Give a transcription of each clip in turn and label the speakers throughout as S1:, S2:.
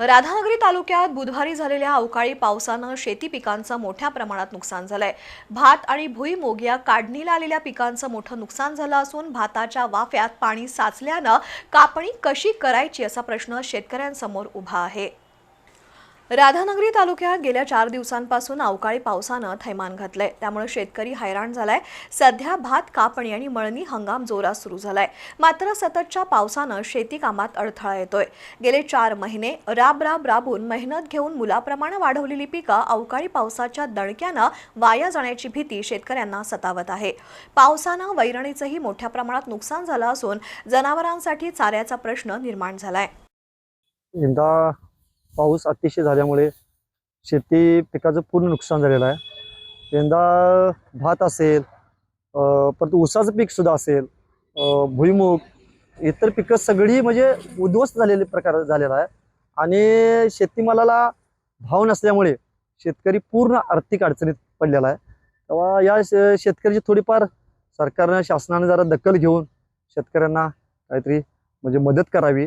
S1: राधानगरी तालुक्यात बुधवारी झालेल्या अवकाळी पावसानं शेती पिकांचं मोठ्या प्रमाणात नुकसान झालंय. भात आणि भुईमोग या काढणीला आलेल्या पिकांचं मोठं नुकसान झालं असून भाताच्या वाफ्यात पाणी साचल्यानं कापणी कशी करायची असा प्रश्न शेतकऱ्यांसमोर उभा आहे. राधानगरी तालुक्यात गेल्या चार दिवसांपासून अवकाळी पावसानं थैमान घातलंय. त्यामुळे शेतकरी हैराण झालाय. सध्या भात कापणी आणि मळणी हंगाम जोरात सुरू झालाय. मात्र सततच्या पावसानं शेती कामात अडथळा येतोय. गेले चार महिने राब राब राबून मेहनत घेऊन मुलाप्रमाणे वाढवलेली पिकं अवकाळी पावसाच्या दणक्यानं वाया जाण्याची भीती शेतकऱ्यांना सतावत आहे. पावसानं वैरणीचंही मोठ्या प्रमाणात नुकसान झालं असून जनावरांसाठी चाऱ्याचा प्रश्न निर्माण झालाय.
S2: पाऊस अतिशय झाल्यामुळे शेती पिकाचं पूर्ण नुकसान झालेलं आहे. यंदा भात असेल परत ऊसाचं पीकसुद्धा असेल भुईमूग इतर पिकं सगळी म्हणजे उद्ध्वस्त झालेले प्रकार झालेला आहे. आणि शेतीमालाला भाव नसल्यामुळे शेतकरी पूर्ण आर्थिक अडचणीत पडलेला आहे. तेव्हा या शे- शेतकऱ्याची थोडीफार सरकारनं शासनाने जरा दखल घेऊन शेतकऱ्यांना काहीतरी म्हणजे मदत करावी.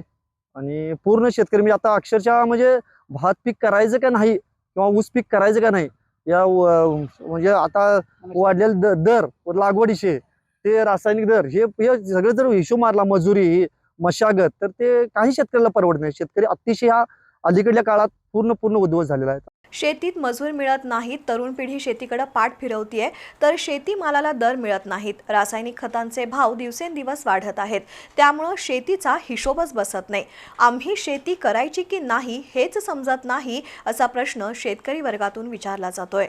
S2: आणि पूर्ण शेतकरी म्हणजे आता अक्षरशः म्हणजे भात पीक करायचं का नाही किंवा ऊस पीक करायचं का नाही या म्हणजे आता वाढलेले दर लागवडीचे ते रासायनिक दर हे हे सगळं जर हिशोब मारला मजुरी मशागत तर ते काही शेतकऱ्याला परवडत नाही. शेतकरी अतिशय हा अलीकडल्या काळात पूर्ण पूर्ण उद्ध्वस्त झालेला आहे.
S1: शेतीत मजूर मिळत नाहीत तरुण पिढी शेतीकडे पाठ फिरवतीये तर शेतीमालाला दर मिळत नाहीत. रासायनिक खतांचे भाव दिवसेंदिवस वाढत आहेत. त्यामुळं शेतीचा हिशोबच बसत नाही. आम्ही शेती करायची की नाही हेच समजत नाही असा प्रश्न शेतकरी वर्गातून विचारला जातोय.